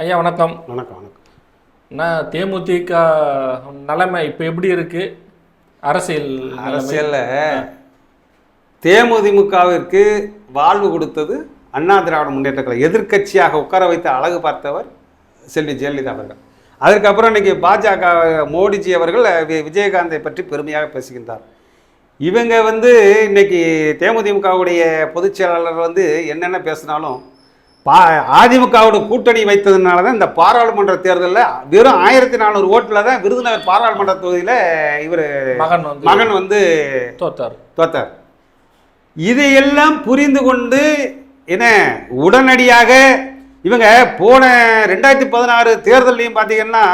ஐயா வணக்கம். வணக்கம் வணக்கம். நான் தேமுதிக நிலைமை இப்போ எப்படி இருக்கு? அரசியல்? அரசியல்ல தேமுதிமுகவிற்கு வாழ்வு கொடுத்தது அண்ணா திராவிட முன்னேற்ற கழகம் எதிர்க்கட்சியாக உட்கார வைத்து அழகு பார்த்தவர் செல்வி ஜெயலலிதா அவர்கள். அதற்கப்புறம் இன்னைக்கு பாஜக மோடிஜி அவர்கள் விஜயகாந்தை பற்றி பெருமையாக பேசுகின்றார். இவங்க வந்து இன்னைக்கு தேமுதிமுகவுடைய பொதுச் செயலாளர் வந்து என்னென்ன பேசினாலும் பா அதிமுகவோட கூட்டணி வைத்ததுனால தான் இந்த பாராளுமன்ற தேர்தலில் வெறும் ஆயிரத்தி நானூறு ஓட்டில் தான் விருதுநகர் பாராளுமன்ற தொகுதியில் இவர் மகன் வந்து மகன் வந்து தோத்தார். தோத்தார். இதையெல்லாம் புரிந்து கொண்டு என்ன உடனடியாக இவங்க போன ரெண்டாயிரத்தி பதினாறு தேர்தல்லையும் பார்த்தீங்கன்னா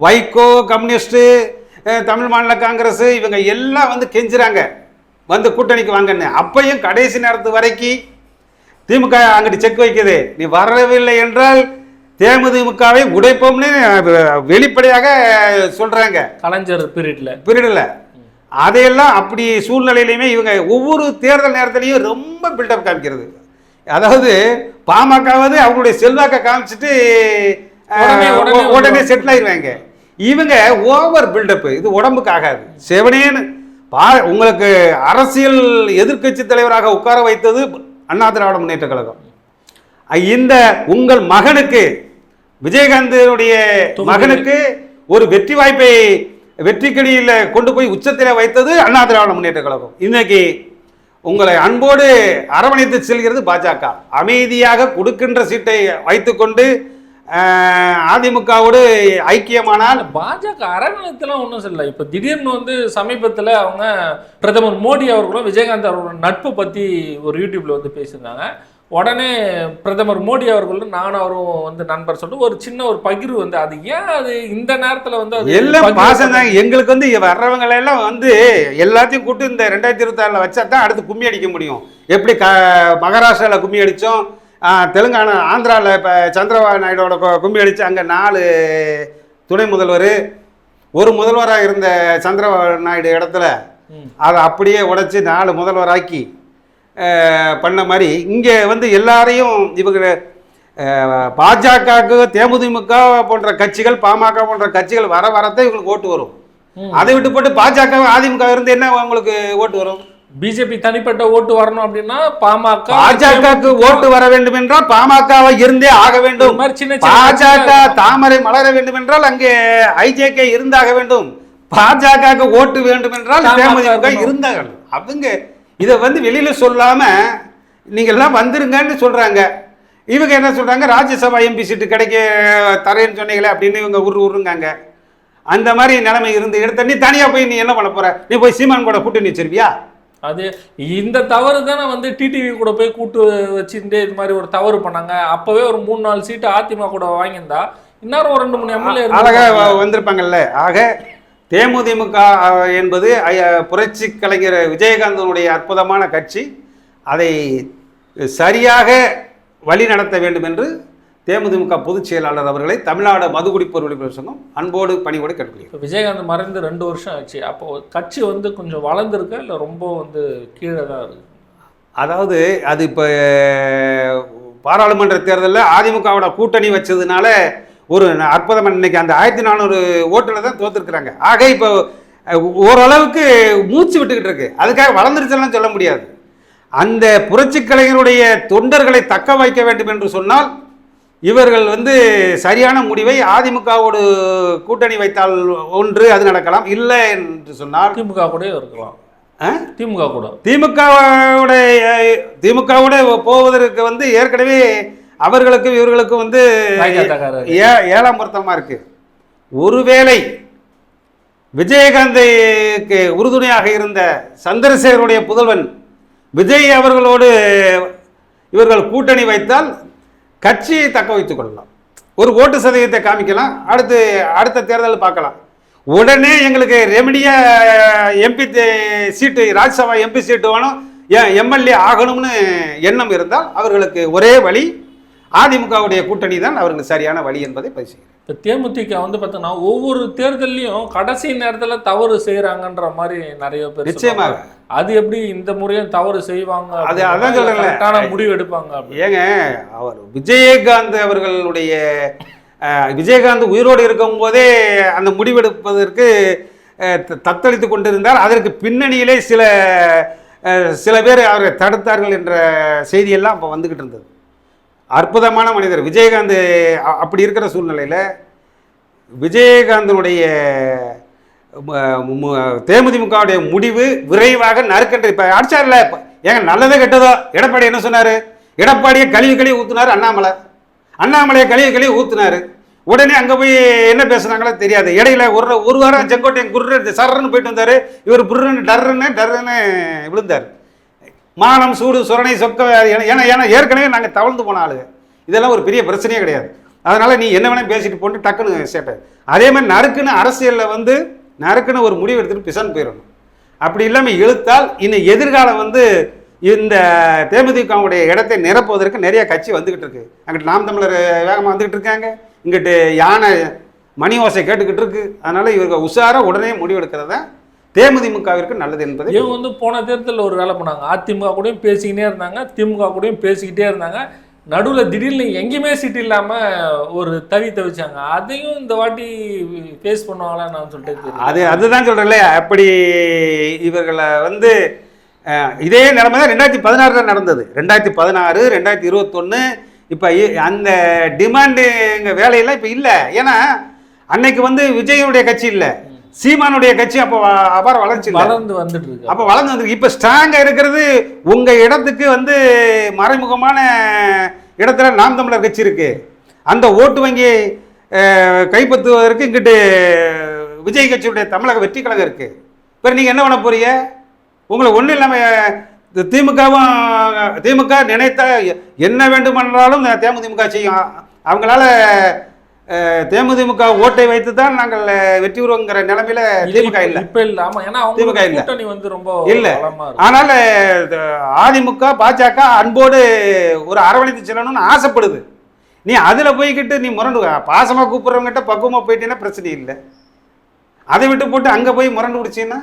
வைகோ கம்யூனிஸ்ட்டு தமிழ் மாநில காங்கிரஸ் இவங்க எல்லாம் வந்து கெஞ்சுறாங்க. வந்து கூட்டணிக்கு வாங்கன்னு. அப்பையும் கடைசி நேரத்து வரைக்கும் திமுக அங்கிட்டு செக் வைக்குது. நீ வரவில்லை என்றால் தேமுதிமுகவை உடைப்போம்னு வெளிப்படையாக சொல்றாங்க. கலைஞர் பீரியட்ல. பிரிடல அதையெல்லாம் அப்படி சூழ்நிலையிலையுமே இவங்க ஒவ்வொரு தேர்தல் நேரத்திலையும் ரொம்ப பில்டப் காமிக்கிறது. அதாவது பாமகவது அவங்களுடைய செல்வாக்கை காமிச்சிட்டு உடனே, செட்டில் ஆயிடுவாங்க இவங்க ஓவர் பில்டப் இது உடம்புக்கு ஆகாது செவனேன்னு பா உங்களுக்கு அரசியல் எதிர்க்கட்சி தலைவராக உட்கார வைத்தது அண்ணா திராவிட முன்னேற்ற கழகம். இந்த உங்கள் மகனுக்கு விஜயகாந்தனுடைய. மகனுக்கு ஒரு வெற்றி வாய்ப்பை வெற்றிக்கடியில் கொண்டு போய் உச்சத்தில் வைத்தது அண்ணா திராவிட முன்னேற்ற கழகம். இன்னைக்கு உங்களை அன்போடு அரவணைத்து செல்கிறது பாஜக அமைதியாக கொடுக்கின்ற சீட்டை வைத்துக்கொண்டு அதிமுகவோடு ஐக்கியமானால் பாஜக அரவணைத்தெல்லாம் ஒன்றும் சொல்லல இப்போ திடீர்னு வந்து சமீபத்தில் அவங்க பிரதமர் மோடி அவர்களும் விஜயகாந்த் அவர்களோட நட்பு பற்றி ஒரு யூடியூப்ல வந்து பேசியிருந்தாங்க. உடனே பிரதமர் மோடி அவர்களும் நானும் அவரும் வந்து நண்பர் சொல்லிட்டு ஒரு சின்ன ஒரு பகிர்வு வந்து அது ஏன் அது இந்த நேரத்தில் வந்து அது எல்லாம் பாசம் தான் எங்களுக்கு வந்து வர்றவங்க எல்லாம் வந்து எல்லாத்தையும் கூட்டு இந்த ரெண்டாயிரத்தி இருபத்தாறில் வச்சா தான் அடுத்து கும்மி அடிக்க முடியும். எப்படி க மகாராஷ்டிராவில் கும்மி அடித்தோம் தெலுங்கானா ஆந்திராவில் இப்போ சந்திரபாபு நாயுடோட கு- கும்மி அடித்து அங்கே நாலு துணை முதல்வர் ஒரு முதல்வராக இருந்த சந்திரபாபு நாயுடு இடத்துல. அதை அப்படியே உடைச்சி நாலு முதல்வராக்கி பண்ண மாதிரி இங்கே வந்து எல்லாரையும் இவங்க பாஜகவுக்கு தேமுதிமுக போன்ற கட்சிகள் பாமக போன்ற கட்சிகள் வர வரத்தான் இவங்களுக்கு ஓட்டு வரும். அதை விட்டு போட்டு பாஜக அதிமுக இருந்து என்ன உங்களுக்கு ஓட்டு வரும் பிஜேபி தனிப்பட்ட ஓட்டு வரணும் அப்படின்னா பாமக பாஜகவுக்கு ஓட்டு வர வேண்டும் என்றால் பாமகவை இருந்தே ஆக வேண்டும். பாஜக தாமரை மலர வேண்டும் என்றால் அங்கே ஐஜேகே இருந்தாக வேண்டும். பாஜகவுக்கு ஓட்டு வேண்டும் என்றால் தேமுதிக வேண்டும் அவங்க இதை வந்து வெளியில சொல்லாம நீங்க எல்லாம் வந்துருங்கன்னு சொல்றாங்க. இவங்க என்ன சொல்றாங்க? ராஜ்யசபா எம்பி சீட்டு கிடைக்க தரேன்னு சொன்னீங்களே அப்படின்னு இவங்க உரு உருங்காங்க. அந்த மாதிரி நிலைமை இருந்து எடுத்த நீ தனியா போய் நீ என்ன பண்ண போற? நீ போய் சீமான் கூட கூட்டணி வச்சிருப்பியா? அது இந்த தவறு தானே வந்து டிடிவி கூட போய் கூட்டு வச்சுட்டு இது மாதிரி ஒரு தவறு பண்ணாங்க. அப்பவே ஒரு மூணு நாலு சீட்டு அதிமுக கூட வாங்கியிருந்தா இன்னும் ஒரு ரெண்டு மூணு எம்எல்ஏ அழகா வ- வந்திருப்பாங்கல்ல. ஆக தேமுதிமுக என்பது புரட்சி கலைஞர் விஜயகாந்தனுடைய அற்புதமான கட்சி. அதை சரியாக வழி நடத்த வேண்டும் என்று தேமுதிமுக பொதுச் செயலாளர் அவர்களை தமிழ்நாடு மதுகுடி பொருள் சங்கம் அன்போடு பணிவோடு கேட்டுக்கொள்கிறேன். இப்போ விஜயகாந்த் மறைந்து ரெண்டு வருஷம் ஆச்சு. அப்போ கட்சி வந்து கொஞ்சம் வளர்ந்துருக்கா? இல்லை ரொம்ப வந்து கீழே தான் இருக்கு? அதாவது அது இப்போ பாராளுமன்ற தேர்தலில் அதிமுகவோட கூட்டணி வச்சதுனால ஒரு அற்புதமான இன்னைக்கு அந்த ஆயிரத்தி நானூறு ஓட்டில் தான் தோத்துருக்குறாங்க. ஆக இப்போ ஓரளவுக்கு மூச்சு விட்டுக்கிட்டு இருக்கு. அதுக்காக வளர்ந்துருச்சுலாம் சொல்ல முடியாது. அந்த புரட்சி கலைஞருடைய தொண்டர்களை தக்க வைக்க வேண்டும் என்று சொன்னால் இவர்கள் வந்து சரியான முடிவை அதிமுகவோடு கூட்டணி வைத்தால் ஒன்று அது நடக்கலாம் இல்லை என்று சொன்னால் திமுக கூட இருக்கலாம்? திமுக கூட திமுகவோட திமுகவோட போவதற்கு வந்து ஏற்கனவே அவர்களுக்கும் இவர்களுக்கும் வந்து. ஏ- ஏழாம் பொருத்தமா இருக்கு ஒருவேளை விஜயகாந்துக்கு உறுதுணையாக இருந்த சந்திரசேகருடைய புதல்வன் விஜய் அவர்களோடு இவர்கள் கூட்டணி வைத்தால் கட்சியை தக்க வைத்துக் கொள்ளலாம். ஒரு ஓட்டு சதவீதத்தை காமிக்கலாம். அடுத்து அடுத்த தேர்தல் பார்க்கலாம். உடனே எங்களுக்கு ரெமடியா MP seat Rajya Sabha MP seat வேணும். எம்எல்ஏ ஆகணும்னு எண்ணம் இருந்தால் அவர்களுக்கு ஒரே வழி அதிமுகவுடைய கூட்டணி தான் அவர்களுக்கு சரியான வழி என்பதை பதிவு இப்போ தேமுதிக வந்து பார்த்தோன்னா ஒவ்வொரு தேர்தல்லையும் கடைசி நேரத்துல தவறு செய்யறாங்கன்ற மாதிரி நிறைய பேர் நிச்சயமாக. அது எப்படி இந்த முறையும் தவறு செய்வாங்க அது அதான். கரெக்டான முடிவு எடுப்பாங்க அப்படி ஏங்க அவர் விஜயகாந்த் அவர்களுடைய விஜயகாந்த் உயிரோடு இருக்கும் போதே அந்த முடிவெடுப்பதற்கு தத்தளித்து கொண்டிருந்தார் அதற்கு பின்னணியிலே சில சில பேர் அவரை தடுத்தார்கள் என்ற செய்தியெல்லாம் அப்போ வந்துக்கிட்டு இருந்தது அற்புதமான மனிதர். விஜயகாந்த் அப்படி இருக்கிற சூழ்நிலையில் விஜயகாந்தனுடைய தேமுதிமுகவுடைய முடிவு விரைவாக நறுக்கன்று இப்போ அடிச்சார்ல இப்ப ஏங்க நல்லதோ கெட்டதோ? எடப்பாடி என்ன சொன்னார்? எடப்பாடியை கழுவி கழுவி ஊற்றுனார் அண்ணாமலை. அண்ணாமலையை கழுவி கழுவி ஊத்துனாரு. உடனே அங்கே போய் என்ன பேசுனாங்களோ தெரியாது. இடையில ஒரு ஒரு வாரம் செங்கோட்டையன் குர்ரு சர்றன்னு போயிட்டு வந்தார். இவர் புர்ருன்னு டர்ருன்னு டர்ருன்னு விழுந்தார். மானம் சூடு சுரணை சொக்க ஏன்னா- ஏன்னா ஏன்னா ஏற்கனவே நாங்கள் தவழ்ந்து போன ஆளுங்க இதெல்லாம் ஒரு பெரிய பிரச்சனையே கிடையாது. அதனால் நீ என்ன வேணால் பேசிட்டு போட்டு டக்குன்னு சேட்டை. அதே மாதிரி நறுக்குன்னு அரசியலில் வந்து நறுக்குன்னு ஒரு முடிவு எடுத்துகிட்டு பிசான்னு போயிடணும். அப்படி இல்லாமல் இழுத்தால் இன்னும் எதிர்காலம் வந்து இந்த தேமுதிகவுடைய இடத்தை நிரப்புவதற்கு நிறைய கட்சி வந்துக்கிட்டு இருக்கு. அங்கிட்டு நாம் தமிழர் வேகமாக வந்துக்கிட்டு இருக்காங்க. இங்கிட்டு யானை மணி ஓசை கேட்டுக்கிட்டு இருக்கு. அதனால இவங்க உஷாராக உடனே முடிவெடுக்கிறத தேமுதிமுகவிற்கு நல்லது என்பதை இவங்க வந்து போன தேர்தலில் ஒரு வேலை பண்ணாங்க. அதிமுக கூடயும் பேசிக்கிட்டே இருந்தாங்க. திமுக கூடயும் பேசிக்கிட்டே இருந்தாங்க. நடுவில் திடீர்னு எங்கேயுமே சீட் இல்லாமல் ஒரு தவி தவிச்சாங்க. அதையும் இந்த வாட்டி ஃபேஸ் பண்ணுவாங்களான்னு நான் சொல்லிட்டு. அது அதுதான் சொல்கிறேன்ல அப்படி இவர்களை வந்து இதே நிலைமை தான் ரெண்டாயிரத்தி பதினாறில் நடந்தது. ரெண்டாயிரத்தி பதினாறு ரெண்டாயிரத்தி இருபத்தொன்று இப்போ அந்த டிமாண்டுங்க வேலையெல்லாம் இப்போ இல்லை. ஏன்னா அன்னைக்கு வந்து விஜயனுடைய கட்சி இல்லை. சீமானுடைய கட்சி அப்போ அபார வளர்ச்சி வளர்ந்து வந்துட்டு இருக்கு அப்போ வளர்ந்து வந்து இப்போ ஸ்ட்ராங்காக இருக்கிறது உங்கள் இடத்துக்கு வந்து மறைமுகமான இடத்துல நாம் தமிழர் கட்சி இருக்கு. அந்த ஓட்டு வங்கியை அஹ், கைப்பற்றுவதற்கு இங்கிட்டு விஜய் கட்சியுடைய தமிழக வெற்றி கழகம் இருக்கு. இப்போ நீங்கள் என்ன பண்ண போறீங்க? உங்களை ஒன்றும் இல்லாமல் திமுகவும் திமுக நினைத்த என்ன வேண்டுமென்றாலும் தேமுதிமுக செய்யும். அவங்களால தேமுதிமுக ஓட்டை வைத்து தான் நாங்கள் வெற்றி பெறுவோங்கிற நிலைமையில திமுக இல்லை. இப்ப இல்ல. ஆமா ஏன்னா திமுக இல்ல. வந்து ரொம்ப இல்ல. ஆனால் அதிமுக பாஜக அன்போடு ஒரு அரவணைத்து செல்லணும்னு ஆசைப்படுது. நீ அதில் போய்கிட்டு நீ முரண்டு பாசமாக கூப்பிட்றவங்ககிட்ட பக்குவமாக போயிட்டீங்கன்னா பிரச்சனை இல்லை. அதை விட்டு போட்டு அங்கே போய் முரண்டு பிடிச்சின்னா?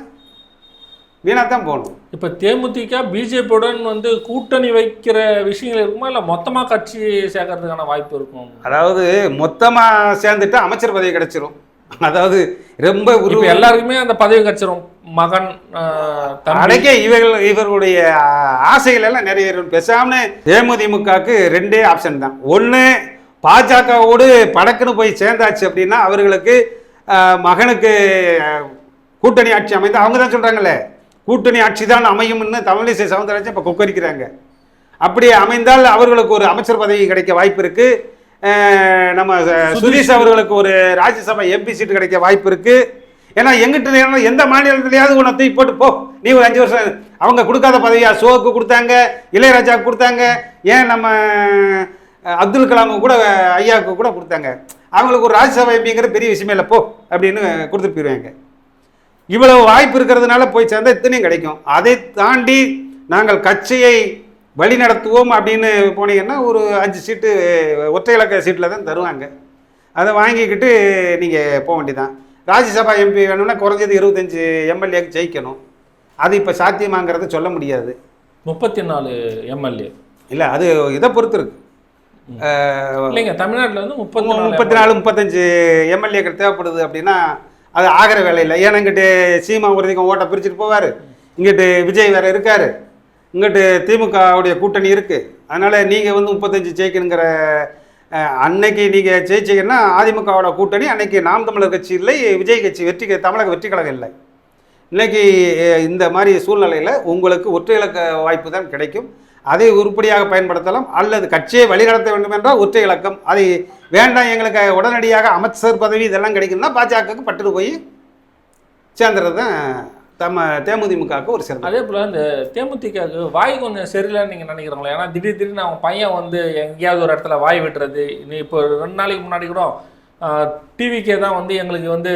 வீணாக தான் போகணும். இப்ப தேமுதிக பிஜேபியுடன் வந்து கூட்டணி வைக்கிற விஷயங்கள் இருக்குமா? இல்ல மொத்தமா கட்சி சேர்க்கறதுக்கான வாய்ப்பு இருக்கும்? அதாவது மொத்தமாக சேர்ந்துட்டு அமைச்சர் பதவி கிடைச்சிரும். அதாவது ரொம்ப இப்ப எல்லாருக்குமே அந்த பதவி கிடைச்சிரும். மகன் அடக்க இவர்கள் இவர்களுடைய ஆசைகள் எல்லாம் நிறைவேறும். பேசாம தேமுதிமுகவுக்கு ரெண்டே ஆப்ஷன் தான். ஒன்று பாஜகவோடு படக்குன்னு போய் சேர்ந்தாச்சு அப்படின்னா அவர்களுக்கு மகனுக்கு கூட்டணி ஆட்சி அமைந்து அவங்க தான் சொல்கிறாங்களே கூட்டணி ஆட்சி தான் அமையும்னு தமிழிசை சவுந்தரராஜன் இப்போ கொக்கரிக்கிறாங்க. அப்படி அமைந்தால் அவர்களுக்கு ஒரு அமைச்சர் பதவி கிடைக்க வாய்ப்பு இருக்கு. நம்ம சுதீஷ். அவர்களுக்கு ஒரு ராஜ்யசபா எம்பி சீட்டு கிடைக்க வாய்ப்பு இருக்கு. ஏன்னா எங்கிட்ட எந்த மாநிலத்திலேயாவது உன்னை தூக்கி போட்டு போ. நீ ஒரு அஞ்சு வருஷம் அவங்க கொடுக்காத பதவியா? சோக்கு கொடுத்தாங்க இளையராஜாவுக்கு கொடுத்தாங்க ஏன் நம்ம அப்துல் கலாமுக்கு கூட ஐயாவுக்கு கூட கொடுத்தாங்க. அவங்களுக்கு ஒரு ராஜ்யசபா எம்பிங்கிற பெரிய விஷயமே இல்லை போ அப்படின்னு கொடுத்துட்டு போயிடுவாங்க இவ்வளவு வாய்ப்பு இருக்கிறதுனால போய் சேர்ந்தா இத்தனையும் கிடைக்கும். அதை தாண்டி நாங்கள் கட்சியை வழி நடத்துவோம் அப்படின்னு போனீங்கன்னா ஒரு அஞ்சு சீட்டு ஒற்றை இலக்க சீட்டில் தான் தருவாங்க. அதை வாங்கிக்கிட்டு நீங்கள் போக வேண்டியதான் ராஜ்யசபா எம்பி வேணும்னா குறைஞ்சது இருபத்தஞ்சி எம்எல்ஏக்கு ஜெயிக்கணும். அது இப்போ சாத்தியமாங்கிறத சொல்ல முடியாது. முப்பத்தி நாலு எம்எல்ஏ இல்லை அது இதை பொறுத்து இருக்கு. இல்லைங்க தமிழ்நாட்டுல வந்து முப்பத்தி முப்பத்தி நாலு முப்பத்தஞ்சு எம்எல்ஏக்கள் தேவைப்படுது அப்படின்னா அது ஆகிற வேலையில் ஏன்னா இங்கிட்டு சீமா ஒருதிக்கம் ஓட்டை பிரிச்சுட்டு போவார். இங்கிட்டு விஜய் வேற இருக்காரு. இங்கிட்டு திமுகவுடைய கூட்டணி இருக்குது அதனால் நீங்கள் வந்து முப்பத்தஞ்சு ஜெயிக்கணுங்கிற அன்னைக்கு நீங்கள் ஜெயிச்சிங்கன்னா அதிமுகவோட கூட்டணி அன்னைக்கு நாம் தமிழர் கட்சி இல்லை விஜய் கட்சி வெற்றி தமிழக வெற்றி கழகம் இல்லை. இன்னைக்கு இந்த மாதிரி சூழ்நிலையில் உங்களுக்கு ஒற்றை இலக்க வாய்ப்பு தான் கிடைக்கும். அதை உருப்படியாக பயன்படுத்தலாம். அல்லது கட்சியை வழிநடத்த வேண்டும் என்றால் ஒற்றை இலக்கம் அதை வேண்டாம் எங்களுக்கு உடனடியாக அமைச்சர் பதவி இதெல்லாம் கிடைக்கும்னா பாஜகவுக்கு பட்டுட்டு போய் சேர்ந்துறது தான் தம்ம தேமுதிமுகவுக்கு ஒரு சிறந்த அதே போல் இந்த தேமுதிகவுக்கு வாய் கொஞ்சம் சரியில்லைன்னு நீங்கள் நினைக்கிறீங்களா? ஏன்னா திடீர் திடீர்னு அவங்க பையன் வந்து எங்கேயாவது ஒரு இடத்துல வாய் விட்டுறது. இன்னும் இப்போ ரெண்டு நாளைக்கு முன்னாடி கூட டிவிக்கே தான் வந்து எங்களுக்கு வந்து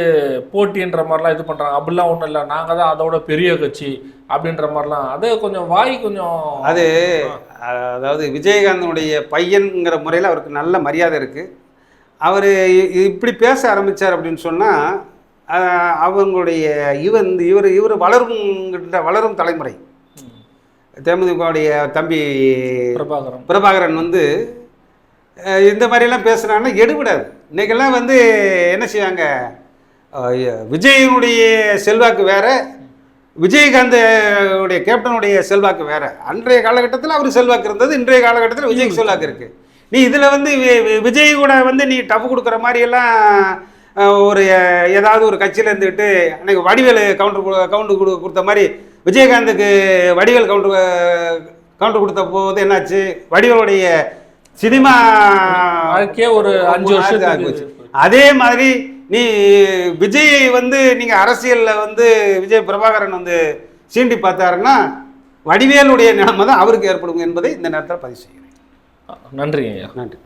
போட்டின்ற மாதிரிலாம் இது பண்ணுறாங்க அப்படிலாம் ஒன்றும் இல்லை. நாங்கள் தான் அதோட பெரிய கட்சி அப்படின்ற மாதிரிலாம். அது கொஞ்சம் வாய் கொஞ்சம் அது அதாவது விஜயகாந்தனுடைய பையன்ங்கிற முறையில் அவருக்கு நல்ல மரியாதை இருக்குது அவர் இப்படி பேச ஆரம்பித்தார் அப்படின்னு சொன்னால் அவங்களுடைய இவன் இவர் இவர் வளருங்கின்ற வளரும் தலைமுறை. தேமுதிகவுடைய தம்பி பிரபாகரன். பிரபாகரன் வந்து இந்த மாதிரிலாம் பேசுனாங்கன்னா எடுபடாது. இன்றைக்கெல்லாம் வந்து என்ன செய்வாங்க? விஜயனுடைய செல்வாக்கு வேற விஜயகாந்த் உடைய கேப்டனுடைய செல்வாக்கு வேற. அன்றைய காலகட்டத்தில் அவர் செல்வாக்கு இருந்தது இன்றைய காலகட்டத்தில் விஜய்க்கு செல்வாக்கு இருக்கு. நீ இதில் வந்து விஜய் கூட வந்து நீ டஃப் கொடுக்குற மாதிரியெல்லாம் ஒரு ஏதாவது ஒரு கட்சியில் இருந்துக்கிட்டு அன்னைக்கு வடிவேலு கவுண்டர் கவுண்டர் கொடு கொடுத்த மாதிரி விஜயகாந்துக்கு வடிவேல் கவுண்டர் கவுண்டர் கொடுத்த போது என்னாச்சு வடிவேலுடைய சினிமா வாழ்க்கையே ஒரு அஞ்சு வருஷத்துக்கு. அதே மாதிரி நீ விஜயை வந்து நீங்க அரசியல்ல வந்து விஜய் பிரபாகரன் வந்து சீண்டி பார்த்தாருன்னா வடிவேலுடைய நிலைமை தான் அவருக்கு ஏற்படும் என்பதை இந்த நேரத்தில் பதிவு செய்கிறேன் நன்றிங்க ஐயா. நன்றி.